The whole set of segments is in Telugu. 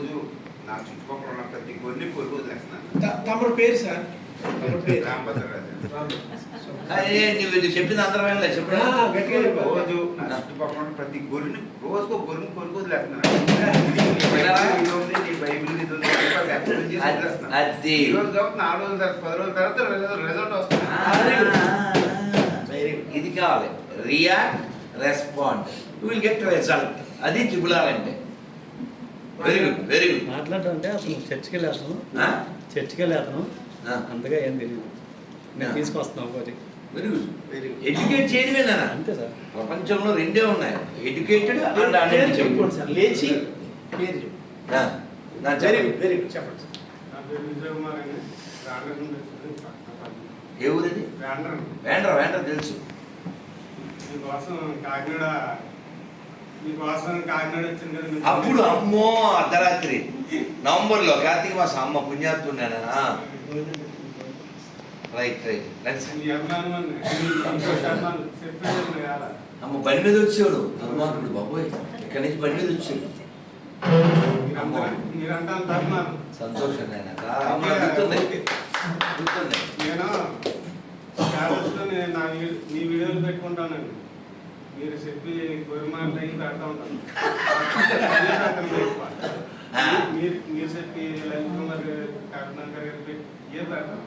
రోజు నా చుట్టుపక్కల ఉన్న ప్రతి కొన్ని పొరుగు వదిలేస్తున్నాను త- తమరి పేరు సార్? చెప్పింది. రోజు నా చుట్టుపక్కల ఉన్న ప్రతి గొర్రెని రోజుకో గొర్రెని వినరా? ఇది. అది రోజు కాబట్టి నాలుగు రోజుల తర్వాత పది రోజుల తర్వాత రిజల్ట్- వస్తుంది. కావాలి. React respond. You will get result అది త్రిపులాలంటే. వెరీ గుడ్ వెరీ గుడ్ మాట్లాడడం అంటే అసలు చర్చికి వెళ్ళి అతను చర్చికి వెళ్ళి అతను అంతగా ఏం తెలియదు నేను ఆ. తీసుకొస్తాను ఒకటి వెరీ గుడ్ ఎడ్యుకేట్ చేయడమేనా అంతే సార్. ప్రపంచంలో రెండే ఉన్నాయి. ఎడ్యుకేటెడ్ అండ్ అన్ఎడ్యుకేటెడ్ చెప్పుకోండి సార్ లేచి పేరు చెప్పు. నా వెరీ. గుడ్ వెరీ గుడ్ చెప్పండి సార్ నా పేరు విజయ్ కుమార్ పక్కన ఏ ఊరిది రాండ్ర వేండ్రా వేండ్రా తెలుసు. మీకోసం కాకినాడ మీకోసం కాకినాడ వచ్చింది కదా మీరు- అప్పుడు అమ్మో అర్ధరాత్రి. నవంబర్లో కార్తీక మాసం అమ్మ పుణ్యాత్తున్నానా రైట్ రైట్. అమ్మ బండి మీద వచ్చాడు. దుర్మార్గుడు బాబోయ్. ఇక్కడి నుంచి బండి మీద వచ్చాడు. సంతోషం నేను నీ వీడియోలు పెట్టుకుంటానండి. మీరు చెప్పి గొరిమాటలు అవి పెడతా ఉంటాను పెడతాను. మీరు మీరు చెప్పి లలిత్ కుమార్ గారు కరుణాకర్ గారు ఏ పెడతాను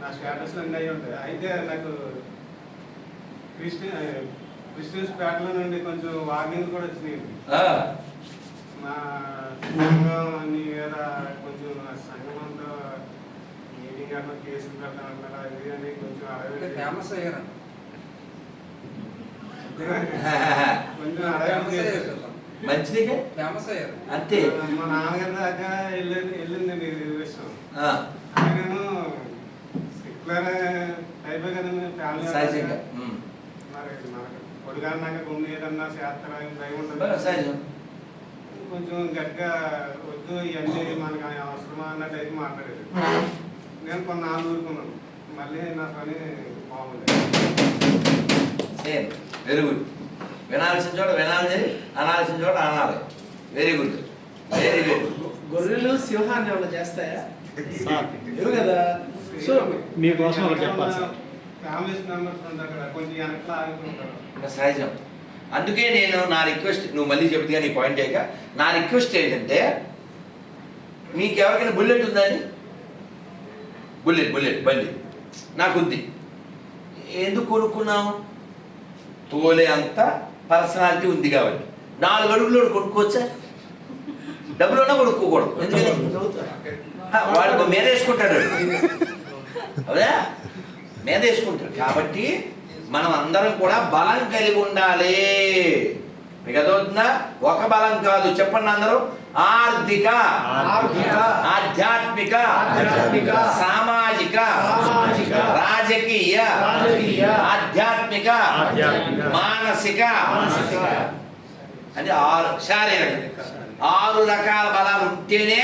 నా స్టేటస్లో అన్నీ అయి ఉంటాయి. అయితే నాకు క్రిస్టియన్ క్రిస్టియన్స్ పేటలో నుండి కొంచెం వార్నింగ్ కూడా వచ్చినాయి. ఆ, మా సంఘం అన్ని వేరే కొంచెం నా సంఘం అంతా మీటింగ్ అట్లా కేసులు పెడతానంటారా అది అని కొంచెం ఫేమస్ అయ్యారు. మంచిదిగా ఫేమస్ అయ్యారు అంతే. మా నాన్నగారి దాకా వెళ్ళి వెళ్ళిందండి విషయం ఆయనేమో సెక్యులర్ అయిపోయి కదండి ఫ్యామిలీ సహజంగా. మరి మనకు పొడిగారినాక గుండె ఏదన్నా చేస్తారా భయం బా, ఉంటుంది సహజం. కొంచెం గట్టిగా వద్దు ఇవన్నీ మనకు అవసరమా అన్నట్టు అయితే మాట్లాడేది. నేను కొన్నాళ్ళు ఊరుకున్నాను. మళ్ళీ నా పని సేమ్. వెరీ గుడ్ వినాల్సిన చోట వినాలి అనాల్సిన చోట అనాలి. వెరీ గుడ్ వెరీ గుడ్ గొర్రెలు సింహాన్ని ఏమైనా చేస్తాయా? లేవు కదా. సో మీకోసం ఒకటి చెప్పాలి సార్. ఫ్యామిలీస్ మెంబర్స్ ఉంటారు కదా కొంచెం సహజం. అందుకే నేను నా రిక్వెస్ట్ నువ్వు మళ్ళీ చెబుతా నీ పాయింట్ అయ్యాక నా రిక్వెస్ట్ ఏంటంటే మీకు ఎవరికైనా బుల్లెట్ ఉందండి బుల్లెట్ బుల్లెట్ బండి. నాకుంది. ఎందుకు కొనుక్కున్నావు? తోలే అంత పర్సనాలిటీ ఉంది కాబట్టి. నాలుగు అడుగులు కొనుక్కోవచ్చా? డబ్బులు ఉన్నా కొనుక్కోకూడదు. ఎందుకని? వాడు మీద వేసుకుంటాడు. అవునా? మీద వేసుకుంటాడు. కాబట్టి మనం అందరం కూడా బలం కలిగి ఉండాలి. మీకు అదవుతుందా ఒక బలం కాదు. చెప్పండి అందరూ. ఆర్థిక. ఆర్థిక. ఆధ్యాత్మిక. ఆధ్యాత్మిక. సామాజిక. సామాజిక రాజకీయ రాజకీయ ఆధ్యాత్మిక ఆధ్యాత్మిక మానసిక. మానసిక. అంటే ఆరు శారీరక ఆరు రకాల బలాలు ఉంటేనే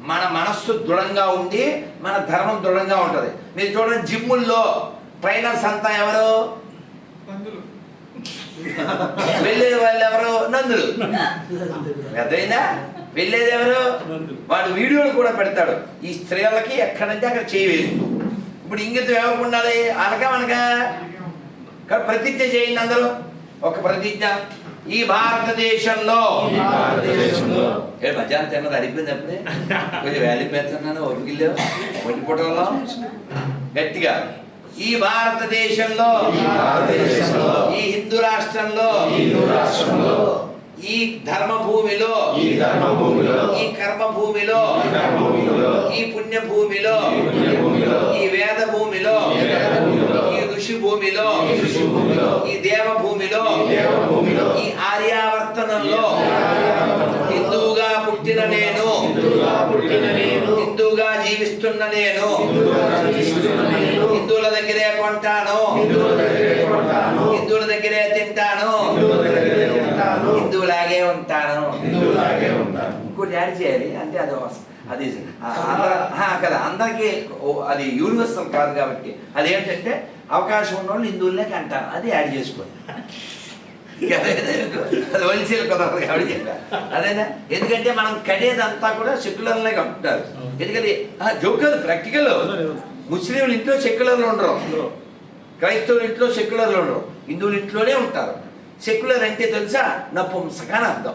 మన మనస్సు దృఢంగా ఉండి మన ధర్మం దృఢంగా ఉంటుంది. మీరు చూడండి జిమ్ముల్లో ట్రైనర్స్ అంతా ఎవరు? వెళ్ళేది వాళ్ళు ఎవరు? నందులు. అర్థమైందా? వెళ్ళేది ఎవరు? వాడు వీడియోలు కూడా పెడతాడు. ఈ స్త్రీలకి ఎక్కడంటే అక్కడ చేయవేసు ఇప్పుడు ఇంగితం ఎవరికి ఉండాలి? అనక మనక ప్రతిజ్ఞ చేయండి అందరూ. ఒక ప్రతిజ్ఞ. ఈ భారతదేశంలో. ఏ మధ్యాహ్నం తిన్నది అడిగిపోయింది అప్పుడే. కొంచెం వ్యాలీ పెడుతున్నాను ఒరిగిల్లో వండిపోవడంలో గట్టిగా. ఈ భారతదేశంలో. ఈ భారతదేశంలో. ఈ హిందూ రాష్ట్రంలో. ఈ ధర్మ భూమిలో ఈ ధర్మ భూమిలో ఈ కర్మ భూమిలో ఈ కర్మ భూమిలో ఈ పుణ్య భూమిలో ఈ పుణ్య భూమిలో ఈ వేద భూమిలో ఈ వేద భూమిలో ఈ ఋషి భూమిలో ఈ ఋషి భూమిలో ఈ దేవ భూమిలో ఈ దేవ భూమిలో ఈ ఆర్యావర్తనంలో హిందువుగా పుట్టిన నేను హిందువుగా పుట్టిన నేను హిందువుగా జీవిస్తున్న నేను హిందువుల దగ్గరే కొంటాను హిందువుల దగ్గరే కొంటాను హిందువుల దగ్గరే తింటాను హిందువులాగే ఉంటాను. హిందువులాగే ఉంటాను. ఇంకోటి యాడ్ చేయాలి. అంటే అది అది కదా అందరికీ అది యూనివర్సల్ కాదు కాబట్టి. అది ఏంటంటే అవకాశం ఉన్న వాళ్ళు హిందువులనే అంటారు అది యాడ్ చేసుకోండి. అది వలిసీలు కుదరదు కాబట్టి. అదేనా? ఎందుకంటే మనం కడేదంతా కూడా సెక్యులర్లే కట్టుకుంటారు ఎందుకంటే జోకర్ ప్రాక్టికల్. ముస్లింలు ఇంట్లో సెక్యులర్లు ఉండరు. క్రైస్తవుల ఇంట్లో సెక్యులర్లు ఉండరు. హిందువుల ఇంట్లోనే ఉంటారు. సెక్యులర్ అంటే తెలుసా? నపుంసకాని అర్థం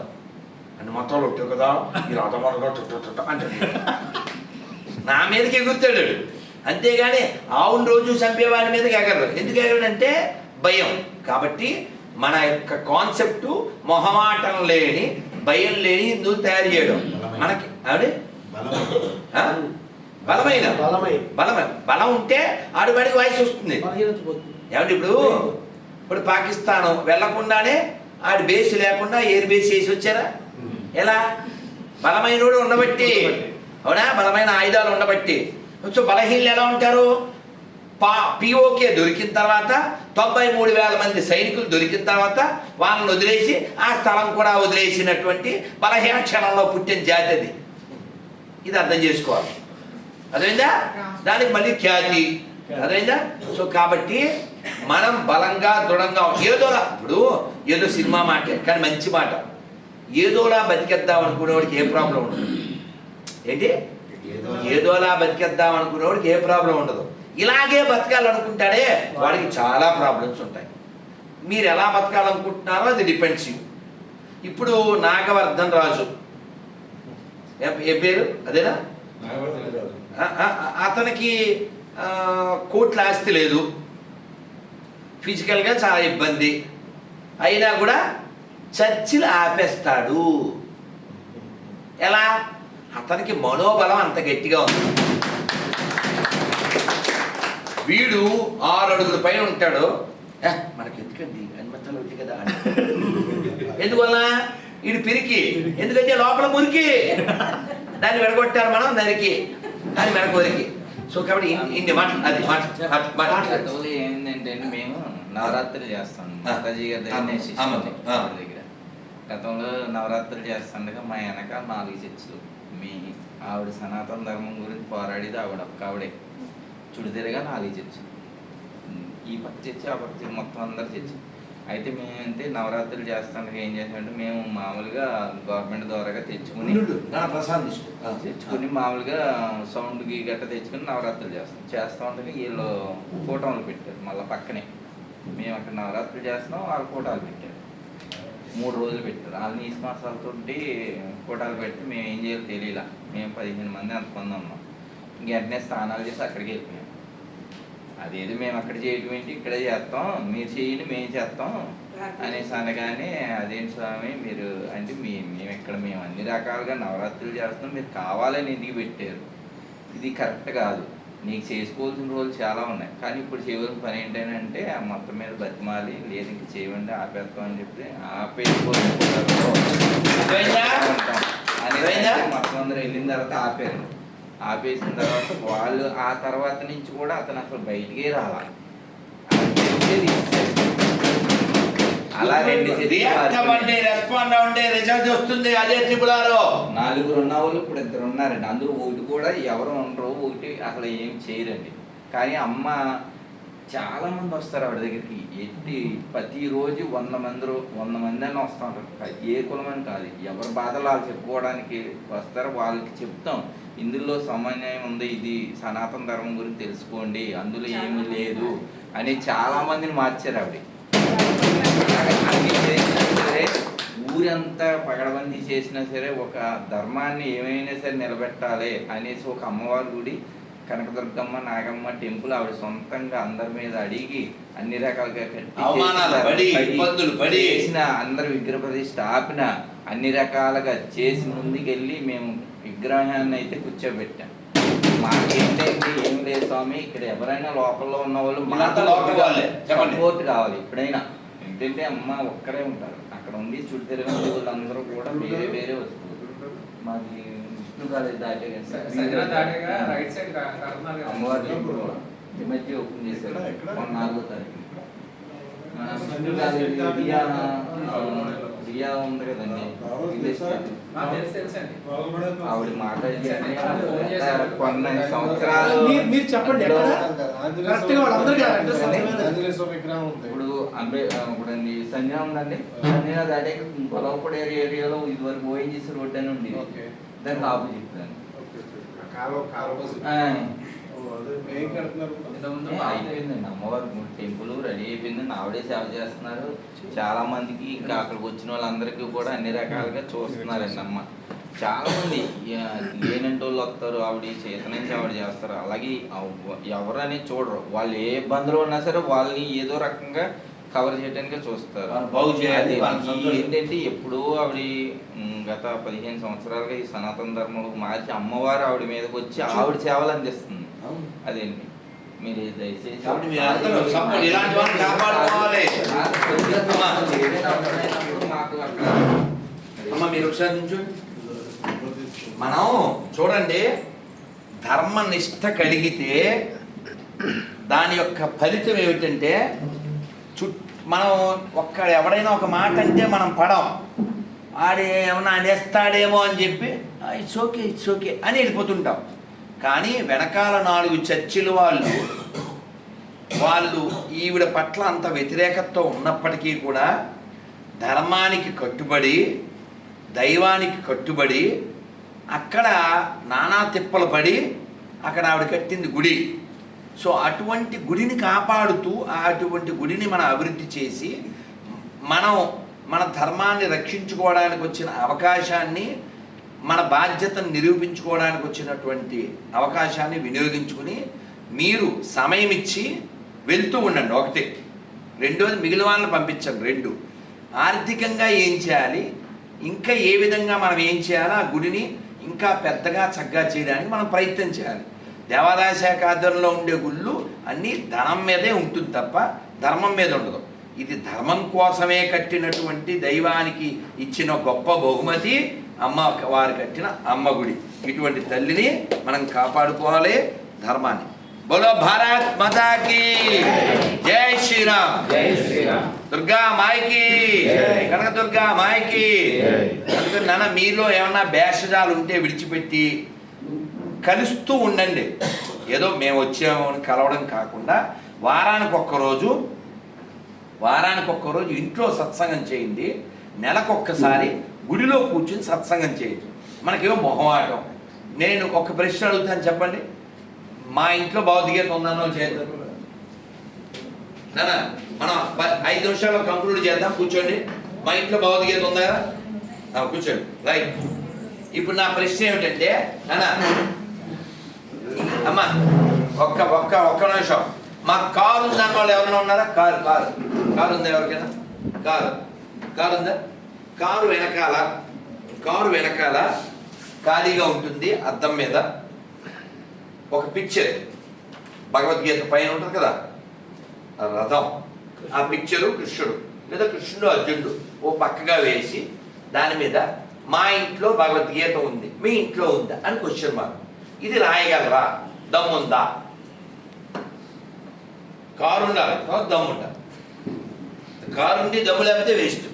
అని మతాలు ఉంటాయి కదా? ఈ రథమనగా టుట్ట అంటే. నా మీదకి ఎగురుతాడు. అంతేగాని ఆవును రోజు చంపేవాడి మీదకి ఎగరడు. ఎందుకు ఎగరడంటే భయం. కాబట్టి మన యొక్క కాన్సెప్ట్ మొహమాటం లేని భయం లేని హిందువులు తయారు చేయడం. మనకి ఆవిడ? బలమైన. బలమైన. బలమైన. బలం ఉంటే ఆడు బడికి వాయిస్ వస్తుంది. ఏమంటే ఇప్పుడు? ఇప్పుడు పాకిస్తాన్ వెళ్ళకుండానే ఆడి బేస్ లేకుండా ఎయిర్ బేస్ చేసి వచ్చారా? ఎలా? బలమైనోడు ఉండబట్టి. అవునా? బలమైన ఆయుధాలు ఉండబట్టి. కొంచెం బలహీనలు ఎలా ఉంటారు? పా పిఓకే దొరికిన తర్వాత తొంభై మూడు వేల మంది సైనికులు దొరికిన తర్వాత వాళ్ళని వదిలేసి ఆ స్థలం కూడా వదిలేసినటువంటి బలహీన క్షణంలో పుట్టిన జాతి అది. ఇది అర్థం చేసుకోవాలి. అదేందా దానికి మళ్ళీ ఖ్యాతి. అదేందా? సో కాబట్టి మనం బలంగా దృఢంగా ఏదోలా ఇప్పుడు ఏదో సినిమా మాటే కానీ మంచి మాట. ఏదోలా బతికేద్దాం అనుకునేవాడికి ఏ ప్రాబ్లం ఉండదు. ఏంటి? ఏదోలా. బతికేద్దాం అనుకునేవాడికి ఏ ప్రాబ్లం ఉండదు. ఇలాగే బతకాలనుకుంటాడే వాడికి చాలా ప్రాబ్లమ్స్ ఉంటాయి. మీరు ఎలా బతకాలనుకుంటున్నారో అది డిపెండ్స్ యూ. ఇప్పుడు నాగవర్ధన్ రాజు. ఏ- పేరు? అదేనా? అతనికి కోట్ల ఆస్తి లేదు. ఫిజికల్గా చాలా ఇబ్బంది. అయినా కూడా చర్చిలు ఆపేస్తాడు. ఎలా? అతనికి మనోబలం అంత గట్టిగా ఉంది. వీడు ఆరు అడుగుల పైన ఉంటాడు. మనకి ఎందుకండి? అనుమతులు ఉంది కదా. ఎందువల్ల వీడు పిరికి. ఎందుకంటే లోపల మురికి. దాన్ని విడగొట్టారు మనం నరికి. దాన్ని మెడకొరికి. సో కాబట్టి ఇన్ని- మాటలు అది మాటలు మాటలు గతంలో ఏంటంటే మేము నవరాత్రులు చేస్తాం. మాతాజీ గారి దగ్గర దగ్గర. గతంలో నవరాత్రులు చేస్తుండగా మా వెనక నాలుగు చర్చిలు మీ ఆవిడ సనాతన ధర్మం గురించి పోరాడేది ఆవిడ ఒక్క ఆవిడే. చుడిదిరగా నాలుగు చర్చిలు ఈ పక్క చర్చి ఆ పక్క మొత్తం అందరు చర్చి అయితే మేమైతే నవరాత్రులు చేస్తానికి ఏం చేసామంటే మేము మామూలుగా గవర్నమెంట్ ద్వారాగా తెచ్చుకుని తెచ్చుకుని మామూలుగా సౌండ్కి గట్ట తెచ్చుకుని నవరాత్రులు చేస్తాం. చేస్తా ఉంటే వీళ్ళు ఫోటోలు పెట్టారు మళ్ళీ పక్కనే. మేము అక్కడ నవరాత్రులు చేస్తున్నాం వాళ్ళు ఫోటోలు పెట్టారు. మూడు రోజులు పెట్టారు. వాళ్ళు నీసు మాసాలతో ఫోటోలు పెట్టి మేము ఏం చేయాలో తెలియలా. మేము పదిహేను మంది అంతమంది ఉన్నాం ఇంక వెంటనే స్నానాలు చేసి అక్కడికి వెళ్ళిపోయాం. అదేది మేము అక్కడ చేయడం ఏంటి? ఇక్కడే చేస్తాం. మీరు చేయండి మేము చేస్తాం. అనేసి అనగానే అదేంటి స్వామి మీరు అంటే మీ మేము ఇక్కడ మేము అన్ని రకాలుగా నవరాత్రులు చేస్తున్నాం మీరు కావాలని ఎందుకు పెట్టారు? ఇది కరెక్ట్ కాదు. నీకు చేసుకోవాల్సిన రోజులు చాలా ఉన్నాయి. కానీ ఇప్పుడు చేయవలసిన పని ఏంటంటే ఆ మొత్తం మీద బతిమాలి లేదు ఇంక చేయండి ఆపేస్తాం అని చెప్పి ఆపేసుకోవాలి? మొత్తం అందరూ వెళ్ళిన తర్వాత ఆపారు. ఆపేసిన తర్వాత వాళ్ళు ఆ తర్వాత నుంచి కూడా అతను అసలు బయటికే రావాలి అలా రెండు. రెస్పాండ్ అవ్వండి రిజల్ట్ వస్తుంది అదే త్రిపులారో నాలుగురు ఉన్న వాళ్ళు ఇప్పుడు ఇద్దరు ఉన్నారండి. అందరూ ఒకటి కూడా ఎవరు ఉండరు ఒకటి అసలు ఏం చేయరండి. కానీ అమ్మ చాలా మంది వస్తారు ఆవిడ దగ్గరికి. ఎట్టి ప్రతిరోజు వంద మంది వంద మంది అని వస్తూ ఉంటారు. ఏ కులమని కాదు. ఎవరి బాధలు వాళ్ళు చెప్పుకోవడానికి వస్తారు. వాళ్ళకి చెప్తాం. ఇందులో సమన్వయం ఉంది. ఇది సనాతన ధర్మం గురించి తెలుసుకోండి. అందులో ఏమీ లేదు అని చాలా మందిని మార్చారు ఆవిడ. సరే ఊరంతా పగడబందీ చేసినా సరే ఒక ధర్మాన్ని ఏమైనా సరే నిలబెట్టాలి అనేసి ఒక అమ్మవారి గుడి కనకదుర్గమ్మ నాగమ్మ టెంపుల్ ఆవిడ సొంతంగా అందరి మీద అడిగి అన్ని రకాలుగా కట్టి అవమానాలు చేసిన- అందరు విగ్రహ ప్రతిష్ఠ ఆపిన అన్ని రకాలుగా చేసి ముందుకెళ్ళి మేము విగ్రహాన్ని అయితే కూర్చోబెట్టాం. మాకేంటంటే ఏం లేదు స్వామి ఇక్కడ ఎవరైనా లోకల్లో ఉన్న వాళ్ళు. సపోర్ట్ కావాలి ఎప్పుడైనా. ఏంటంటే అమ్మ ఒక్కడే ఉంటారు. అక్కడ ఉండి చుట్టూ తిరిగిన వాళ్ళందరూ కూడా వేరే వేరే వస్తువులు. మాది దాటగా. Right side. అమ్మవారి ఈ మధ్య ఓపెన్ చేశారు. మొన్న నాలుగో తారీఖు. రియా ఉంది కదండి. ఆవిడ మాట్లాడి. కొన్ని సంవత్సరాలు మీరు- చెప్పండి? ఇప్పుడు అంటే ఇప్పుడు సంజన ఉందండి. దాటే పొలవపూడి ఏరియా ఏరియాలో ఇదివరకు ఓఎన్జీసీ రోడ్ అని ఉంది. ఓకే. దానికి ఆపోజిట్ దాన్ని? ఇంతకుముందు అయిపోయిందండి అమ్మవారు. టెంపుల్ రెడీ అయిపోయింది. ఆవిడే సేవ చేస్తున్నారు. చాలా మందికి ఇంకా అక్కడికి వచ్చిన వాళ్ళందరికీ కూడా అన్ని రకాలుగా చూస్తున్నారండి అమ్మ. చాలా మంది లేనంటి వాళ్ళు వస్తారు ఆవిడ చేత నుంచి ఆవిడ చేస్తారు. అలాగే అవ్- ఎవరని చూడరు. వాళ్ళు ఏ ఇబ్బందులు ఉన్నా సరే వాళ్ళని ఏదో రకంగా కవర్ చేయడానికి చూస్తారు. బాగు చేయాలి, ఏంటంటే ఎప్పుడూ ఆవిడ గత పదిహేను సంవత్సరాలుగా ఈ సనాతన ధర్మంలోకి మార్చి అమ్మవారు ఆవిడ మీదకి వచ్చి ఆవిడ సేవలు అందిస్తుంది. అదేంటి? మీరు దయచేసి మీరు అమ్మా. ఒకసారి మనం చూడండి ధర్మ నిష్ట కలిగితే దాని యొక్క ఫలితం ఏమిటంటే చు మనం ఒక్క ఎవడైనా ఒక మాట అంటే మనం పడం ఆడే ఏమన్నా అనేస్తాడేమో అని చెప్పి ఇట్స్ ఓకే ఇట్స్ ఓకే అని వెళ్ళిపోతుంటాం. కానీ వెనకాల నాలుగు చర్చిల వాళ్ళు వాళ్ళు ఈవిడ పట్ల అంత వ్యతిరేకతతో ఉన్నప్పటికీ కూడా ధర్మానికి కట్టుబడి దైవానికి కట్టుబడి అక్కడ నానా తిప్పలు పడి అక్కడ ఆవిడ కట్టింది గుడి. సో అటువంటి గుడిని కాపాడుతూ ఆ అటువంటి గుడిని మనం అభివృద్ధి చేసి మనం మన ధర్మాన్ని రక్షించుకోవడానికి వచ్చిన అవకాశాన్ని మన బాధ్యతను నిరూపించుకోవడానికి వచ్చినటువంటి అవకాశాన్ని వినియోగించుకుని మీరు సమయం ఇచ్చి వెళ్తూ ఉండండి. ఒకటి. రెండోది మిగిలిన వాళ్ళని పంపించండి. రెండు. ఆర్థికంగా ఏం చేయాలి? ఇంకా ఏ విధంగా మనం ఏం చేయాలో? ఆ గుడిని ఇంకా పెద్దగా చక్కగా చేయడానికి మనం ప్రయత్నం చేయాలి. దేవాదాయ శాఖ ఆధ్వర్యంలో ఉండే గుళ్ళు అన్నీ ధనం మీదే ఉంటుంది తప్ప ధర్మం మీద ఉండదు. ఇది ధర్మం కోసమే కట్టినటువంటి దైవానికి ఇచ్చిన గొప్ప బహుమతి అమ్మ వారు కట్టిన అమ్మ గుడి. ఇటువంటి తల్లిని మనం కాపాడుకోవాలి ధర్మాన్ని. బోలో భారత్ మాతాకి జై శ్రీరామ్. జై శ్రీరామ్. దుర్గా మాయకి. కనక దుర్గా మాయకి. అందుకని నాన్న మీలో ఏమన్నా భేషజాలు ఉంటే విడిచిపెట్టి కలుస్తూ ఉండండి. ఏదో మేము వచ్చాము అని కలవడం కాకుండా వారానికి ఒక్కరోజు వారానికి ఒక్కరోజు ఇంట్లో సత్సంగం చేయండి. నెలకొక్కసారి గుడిలో కూర్చుని సత్సంగం చేయండి మనకేమో మొహమాటం నేను ఒక ప్రశ్న అడుగుతాను చెప్పండి. మా ఇంట్లో భౌతికత ఉందన్నో చేద్దాం నానా మనం ప- ఐదు నిమిషాల్లో కంక్లూడ్ చేద్దాం. కూర్చోండి. మా ఇంట్లో భౌతికత ఉందా? కూర్చోండి. రైట్. ఇప్పుడు నా ప్రశ్న ఏమిటంటే నానా అమ్మా ఒక్క ఒక్క ఒక్క నిమిషం. మా కారు ఉందని వాళ్ళు? ఎవరైనా ఉన్నారా? Car car. కారు ఉందా ఎవరికైనా? కారు. కారు ఉందా? కారు వెనకాల కారు వెనకాల ఖాళీగా ఉంటుంది అద్దం మీద ఒక పిక్చర్ భగవద్గీత పైన ఉంటుంది కదా? రథం. ఆ పిక్చరు కృష్ణుడు లేదా కృష్ణుడు అర్జునుడు ఓ పక్కగా వేసి దాని మీద మా ఇంట్లో భగవద్గీత ఉంది మీ ఇంట్లో ఉందా అని క్వశ్చన్ మార్క్ ఇది రాయగలరా? దమ్ముందా? కారు ఉండాలి దమ్ము ఉండాలి కారు ఉండి దమ్ము లేకపోతే వేస్ట్.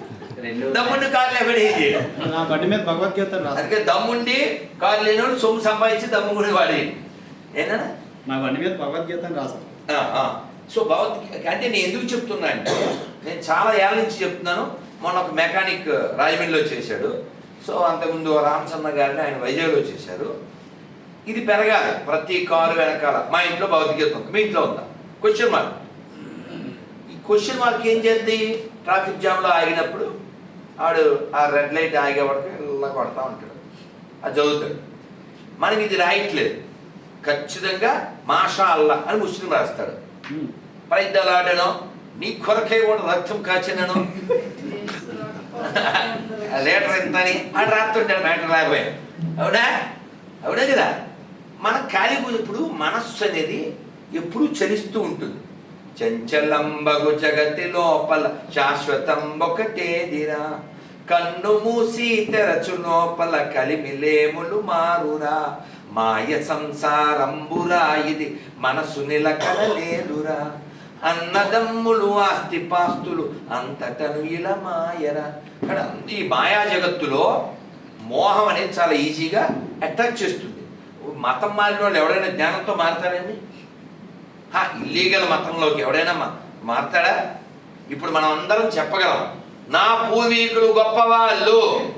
దమ్ముండి కారు లేకపోతే ఏం చేయడం నా బండి మీద భగవద్గీత అందుకే దమ్ముండి కారు లేనివాడు సొమ్ము సంపాదించి దమ్ము కూడా ఏనా? నా బండి మీద భగవద్గీత ఆ. సో భగవద్గీత అంటే నేను ఎందుకు చెప్తున్నా అంటే నేను చాలా ఏళ్ళ నుంచి చెప్తున్నాను. మొన్న ఒక మెకానిక్ రాజమండ్రిలో చేశాడు. సో అంతకుముందు రామచంద్ర గారిని ఆయన వైజాగ్లో చేశారు. ఇది పెరగాలి. ప్రతి కారు వెనకాల. మా ఇంట్లో భగవద్గీత ఉంది. మీ ఇంట్లో ఉందా? క్వశ్చన్ మార్క్ ఈ క్వశ్చన్ మార్క్ ఏం చేద్ది? ట్రాఫిక్ జామ్లో ఆగినప్పుడు ఆడు ఆ రెడ్ లైట్ ఆగేవాడికి ఇలా కొడతా ఉంటాడు. అది చదువుతాడు. మనకి ఇది రాయట్లేదు ఖచ్చితంగా మాషా అల్లా అని ముస్లిం రాస్తాడు. పైద్దలాడను నీ కొరకే కూడా రక్తం కాచినను. లీటర్ ఎంత అని అని రాస్తుంటాడు మ్యాటర్ రాబోయే అవునా? అవునా కదా? మన ఖాళీ ఇప్పుడు మనస్సు అనేది ఎప్పుడూ చలిస్తూ ఉంటుంది. చంచలంబగు జగతి లోపల శాశ్వతం ఒకటేదిరా కన్ను మూసి తెరచు లోపల కలిమిలేములు మారురా. మాయ సంసారంబురా ఇది మనసు నిలకడలేదురా అన్నదమ్ములు ఆస్తిపాస్తులు అంతటను ఇలా మాయరా. ఇక్కడ ఈ మాయా జగత్తులో మోహం అనేది చాలా ఈజీగా అట్రాక్ట్ చేస్తుంది. మతం మారిన వాళ్ళు ఎవడైనా జ్ఞానంతో మారతారండి? ఇల్లీగల్ మతంలోకి ఎవడైనా మారతాడా? ఇప్పుడు మనం అందరం చెప్పగలం. నా పూర్వీకులు గొప్పవాళ్ళు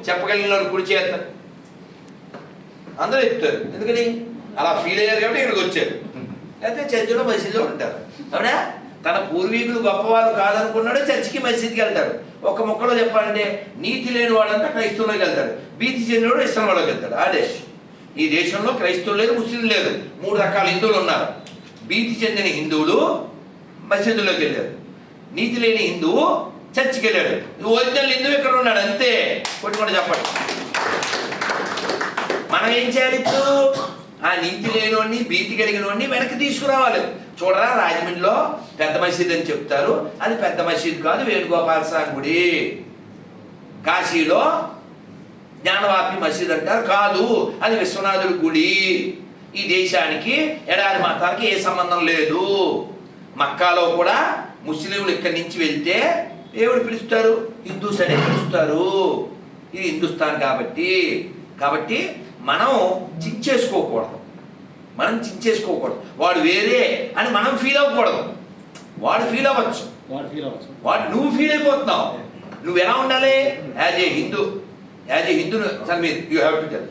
చెప్పగలిగిన వాళ్ళు కుడి చేస్తారు అందరూ చెప్తారు. ఎందుకని? అలా ఫీల్ అయ్యారు కాబట్టి ఇక్కడికి వచ్చారు. లేకపోతే చర్చిలో మసీదులో ఉంటారు. అవునా? తన పూర్వీకులు గొప్పవాళ్ళు కాదనుకున్నాడు చర్చికి మసీద్కి వెళ్తాడు ఒక ముక్కలో చెప్పాలంటే నీతి లేని వాడంతా క్రైస్తవులోకి వెళ్తాడు. భీతి చెందినవాడు ఇస్లాంలోకి వెళ్తాడు. అదే ఈ దేశంలో క్రైస్తవులు లేదు ముస్లింలు లేదు మూడు రకాల హిందువులు ఉన్నారు. భీతి చెందిన హిందువులు మసీదులోకి వెళ్ళారు. నీతి లేని హిందువు చర్చికి వెళ్ళాడు. ఒరిజినల్ హిందువు ఇక్కడ ఉన్నాడు అంతే. కొట్టుకుంటే చెప్పండి మనం ఏం చేయాలి ఇప్పుడు? ఆ నీతి లేనివాడిని భీతి కలిగిన వాడిని వెనక్కి తీసుకురావాలి. చూడరా రాజమండ్రిలో పెద్ద మసీద్ అని చెప్తారు. అది పెద్ద మసీద్ కాదు వేణుగోపాల స్వామి గుడి. కాశీలో జ్ఞానవాపి మసీద్ అంటారు. కాదు అది విశ్వనాథుడి గుడి. ఈ దేశానికి ఎడారి మతానికి ఏ సంబంధం లేదు. మక్కాలో కూడా ముస్లింలు ఇక్కడి నుంచి వెళ్తే ఎవడు పిలుస్తారు. హిందూస్ అనే పిలుస్తారు. ఇది హిందుస్థాన్ కాబట్టి. కాబట్టి మనం చించేసుకోకూడదు మనం చించేసుకోకూడదు వాడు వేరే అని మనం ఫీల్ అవ్వకూడదు. వాడు ఫీల్ అవ్వచ్చు. వాడు ఫీల్ అవ్వచ్చు. వాడు నువ్వు ఫీల్ అయిపోతున్నావు. నువ్వు ఎలా ఉండాలి? As a Hindu. As a Hindu sir మీరు యూ హ్యావ్ టు టెల్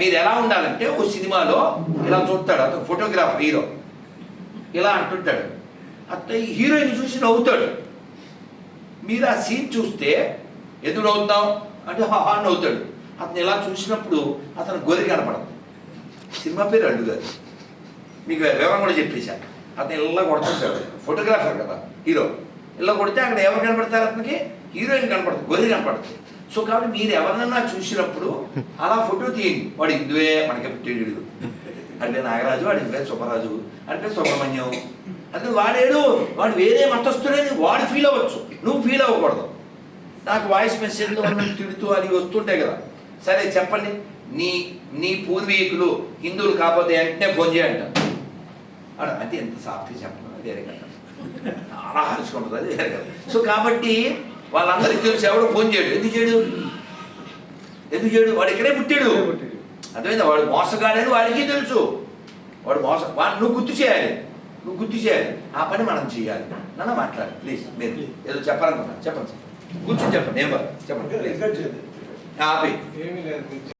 మీరు ఎలా ఉండాలంటే ఓ సినిమాలో ఇలా చూస్తాడు అతను ఫోటోగ్రాఫర్ హీరో ఇలా అంటుంటాడు. అతను హీరోయిన్ చూసి నవ్వుతాడు. మీరు ఆ సీన్ చూస్తే ఎందుకు నవ్వుతాం అంటే హాహా నవ్వుతాడు. అతను ఇలా చూసినప్పుడు అతను గొరి కనపడదు. సినిమా పేరు అడ్డు గారు. మీకు వివరం కూడా చెప్పేశాను అతను ఇలా కొడుతుంటాడు. ఫోటోగ్రాఫర్ కదా హీరో ఇలా కొడితే అక్కడ ఎవరు కనపడతారు అతనికి? హీరోయిన్ కనపడుతుంది గొర్రె కనపడుతుంది సో కాబట్టి మీరు ఎవరినన్నా చూసినప్పుడు అలా ఫోటో తీయండి. వాడు హిందువే మనకి పుట్టేడు అంటే నాగరాజు వాడి పేరు సుబ్బరాజు అంటే సుబ్రహ్మణ్యం. అంటే వాడేడు వాడు వేరే మతస్థుడని వాడు ఫీల్ అవ్వచ్చు. నువ్వు ఫీల్ అవ్వకూడదు. నాకు వాయిస్ మెసేజ్లో తిడుతూ అది వస్తుంటాయి కదా. సరే చెప్పండి. నీ నీ పూర్వీకులు హిందువులు కాకపోతే వెంటనే ఫోన్ చేయంట అంటే. ఎంత సాఫ్ట్గా చెప్పడం వేరే కదా చాలా హరుచుకుంటుంది అది వేరే కదా సో కాబట్టి వాళ్ళందరికీ తెలిసి ఎవడు ఫోన్ చేయడు. ఎందుకు చేయడు? ఎందుకు చేయడు? వాడు ఇక్కడే పుట్టాడు. అర్థమైందా? వాడు మోసగాడని వాడికి తెలుసు. వాడు మోస వాడు నువ్వు గుర్తు చేయాలి. నువ్వు గుర్తు చేయాలి. ఆ పని మనం చేయాలి. నన్ను మాట్లాడు. ప్లీజ్ మీరు ఏదో చెప్పాలనుకున్నా చెప్పండి సార్. కూర్చొని చెప్పండి. ఏం చెప్పండి ప్లీజ్. ఆపి.